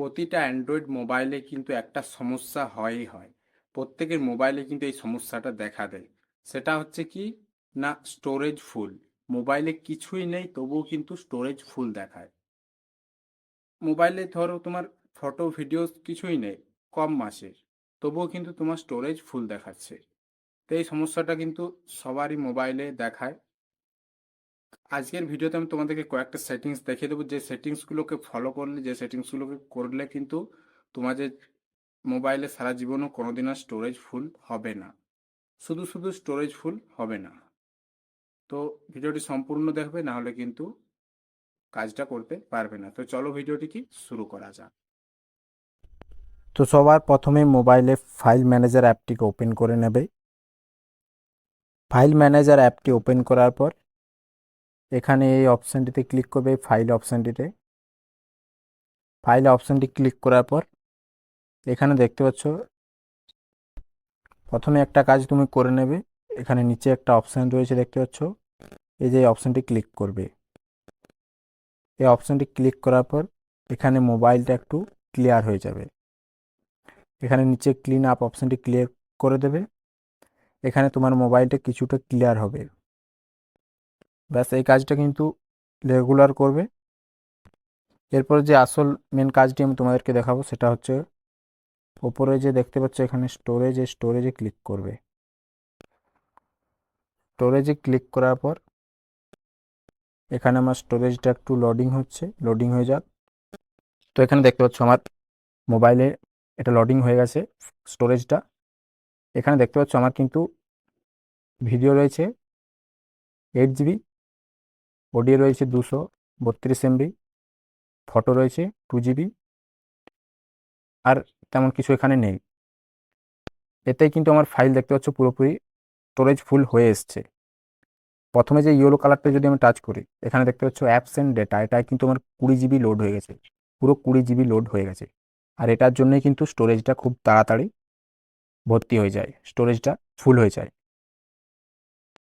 প্রতিটা অ্যান্ড্রয়েড মোবাইলে কিন্তু একটা সমস্যা হয়ই হয়। প্রত্যেকের মোবাইলে কিন্তু এই সমস্যাটা দেখা দেয়। সেটা হচ্ছে কি? না স্টোরেজ ফুল মোবাইলে কিছুই নেই, তবুও কিন্তু স্টোরেজ ফুল দেখায়। মোবাইলে ধরো তোমার ফটো ভিডিও কিছুই নেই, কম মাসের। তবুও কিন্তু তোমার স্টোরেজ ফুল দেখাচ্ছে। তো এই সমস্যাটা কিন্তু সবারই মোবাইলে দেখায়। আজকের ভিডিওতে আমি তোমাদেরকে কয়েকটা সেটিংস দেখিয়ে দেবো। যে সেটিংসগুলোকে ফলো করলে, যে সেটিংসগুলোকে করলে কিন্তু তোমাদের মোবাইলে সারা জীবনও কোনোদিন আর স্টোরেজ ফুল হবে না। শুধু শুধু স্টোরেজ ফুল হবে না। তো ভিডিওটি সম্পূর্ণ দেখবে, না হলে কিন্তু কাজটা করতে পারবে না। তো চলো ভিডিওটি কি শুরু করা যাক। তো সবার প্রথমে মোবাইলে ফাইল ম্যানেজার অ্যাপটিকে ওপেন করে নেবে। ফাইল ম্যানেজার অ্যাপটি ওপেন করার পর এখানে এই অপশানটিতে ক্লিক করবে ফাইল অপশানটিতে ফাইল অপশানটি ক্লিক করার পর এখানে দেখতে পাচ্ছ, প্রথমে একটা কাজ তুমি করে নেবে, এখানে নিচে একটা অপশান রয়েছে দেখতে পাচ্ছ, এই যে অপশানটি ক্লিক করবে। এই অপশানটি ক্লিক করার পর এখানে মোবাইলটা একটু ক্লিয়ার হয়ে যাবে। এখানে নিচে ক্লিন আপ অপশানটি ক্লিয়ার করে দেবে। এখানে তোমার মোবাইলটা কিছুটা ক্লিয়ার হবে। ব্যাস, এই কাজটা কিন্তু রেগুলার করবে। এরপর যে আসল মেন কাজটি আমি তোমাদেরকে দেখাবো, সেটা হচ্ছে ওপরে যে দেখতে পাচ্ছ এখানে স্টোরেজে স্টোরেজে ক্লিক করবে। স্টোরেজে ক্লিক করার পর এখানে আমার স্টোরেজটা একটু লোডিং হচ্ছে লোডিং হয়ে যাক। তো এখানে দেখতে পাচ্ছ আমার মোবাইলে এটা লোডিং হয়ে গেছে স্টোরেজটা এখানে দেখতে পাচ্ছ আমার কিন্তু ভিডিও রয়েছে এইট জিবি অডিও রয়েছে দুশো বত্রিশ এমবি ফটো রয়েছে টু জিবি আর তেমন কিছু এখানে নেই। এতেই কিন্তু আমার ফাইল দেখতে পাচ্ছ পুরোপুরি স্টোরেজ ফুল হয়ে এসছে। প্রথমে যে ইয়েলো কালারটা যদি আমি টাচ করি, এখানে দেখতে পাচ্ছ অ্যাপস অ্যান্ড ডেটা এটা কিন্তু আমার কুড়ি জিবি লোড হয়ে গেছে, পুরো কুড়ি জিবি লোড হয়ে গেছে। আর এটার জন্যই কিন্তু স্টোরেজটা খুব তাড়াতাড়ি ভর্তি হয়ে যায় স্টোরেজটা ফুল হয়ে যায়।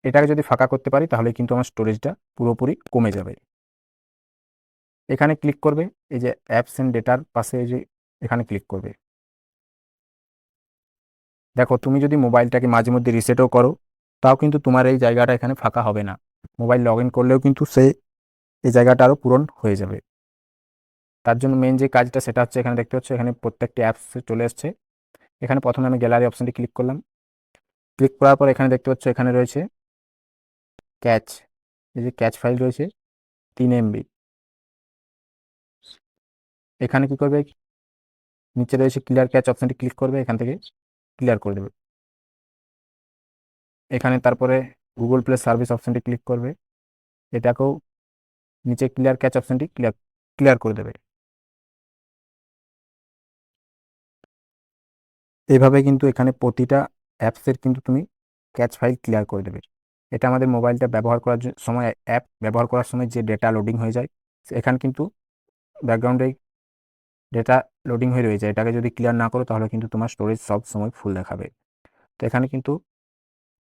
এটাকে যদি ফাঁকা করতে পারি, তাহলে কিন্তু আমার স্টোরেজটা পুরোপুরি কমে যাবে। এখানে ক্লিক করবে, এই যে অ্যাপস অ্যান্ড ডেটার পাশে এই যে এখানে ক্লিক করবে। দেখো, তুমি যদি মোবাইলটাকে মাঝে মধ্যে রিসেটও করো, তাও কিন্তু তোমার এই জায়গাটা এখানে ফাঁকা হবে না। মোবাইল লগ ইন করলেও কিন্তু সে, এই জায়গাটা আরও পূরণ হয়ে যাবে। তার জন্য মেন যে কাজটা, সেটা হচ্ছে এখানে দেখতে পাচ্ছ, এখানে প্রত্যেকটি অ্যাপস চলে এসছে এখানে প্রথমে আমি গ্যালারি অপশানটি ক্লিক করলাম। ক্লিক করার পর এখানে দেখতে পাচ্ছ, এখানে রয়েছে ক্যাচ, এই যে ক্যাচ ফাইল রয়েছে, তিন এমবি। এখানে কি করবে? নিচে রয়েছে ক্লিয়ার ক্যাচ অপশানটি ক্লিক করবে, এখান থেকে ক্লিয়ার করে দেবে। এখানে তারপরে গুগল প্লে সার্ভিস অপশানটি ক্লিক করবে, এটাকেও নিচে ক্লিয়ার ক্যাচ অপশানটি ক্লিয়ার ক্লিয়ার করে দেবে। এইভাবে কিন্তু এখানে প্রতিটা অ্যাপসের কিন্তু তুমি ক্যাচ ফাইল ক্লিয়ার করে দেবে। এটা আমাদের মোবাইলটা ব্যবহার করার সময়, অ্যাপ ব্যবহার করার সময় যে ডেটা লোডিং হয়ে যায় এখানে কিন্তু ব্যাকগ্রাউন্ডে ডেটা লোডিং হয়ে রয়েছে এটাকে যদি ক্লিয়ার না করো, তাহলে কিন্তু তোমার স্টোরেজ সব সময় ফুল দেখাবে। তো এখানে কিন্তু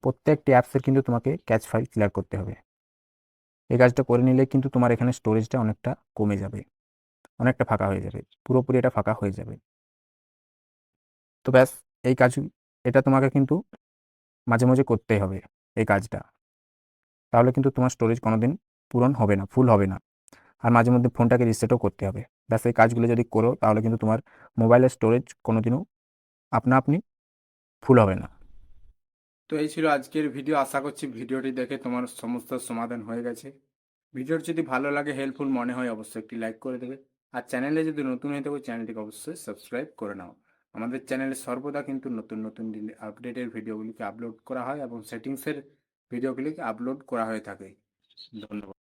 প্রত্যেকটি অ্যাপসের কিন্তু তোমাকে ক্যাচ ফাইল ক্লিয়ার করতে হবে। এই কাজটা করে নিলে কিন্তু তোমার এখানে স্টোরেজটা অনেকটা কমে যাবে। অনেকটা ফাঁকা হয়ে যাবে। পুরোপুরি এটা ফাঁকা হয়ে যাবে। তো ব্যাস, এই কাজ, এটা তোমাকে কিন্তু মাঝে মাঝে করতেই হবে এই কাজটা। তাহলে কিন্তু তোমার স্টোরেজ কোনোদিন পূরণ হবে না ফুল হবে না। আর মাঝে মধ্যে ফোনটাকে রিসেটও করতে হবে। ব্যাস, এই কাজগুলো যদি করো, তাহলে কিন্তু তোমার মোবাইলের স্টোরেজ কোনোদিনও আপনা আপনি ফুল হবে না। তো এই ছিল আজকের ভিডিও আশা করছি ভিডিওটি দেখে তোমার সমস্যার সমাধান হয়ে গেছে। ভিডিওটি যদি ভালো লাগে হেল্পফুল মনে হয়, অবশ্যই একটি লাইক করে দেবে। আর চ্যানেলে যদি নতুন হয়ে থাকো চ্যানেলটিকে অবশ্যই সাবস্ক্রাইব করে নাও। আমাদের চ্যানেলে সর্বদা কিন্তু নতুন নতুন আপডেটের ভিডিওগুলিকে আপলোড করা হয় এবং সেটিংসের ভিডিওগুলিকে আপলোড করা হয়ে থাকে। ধন্যবাদ।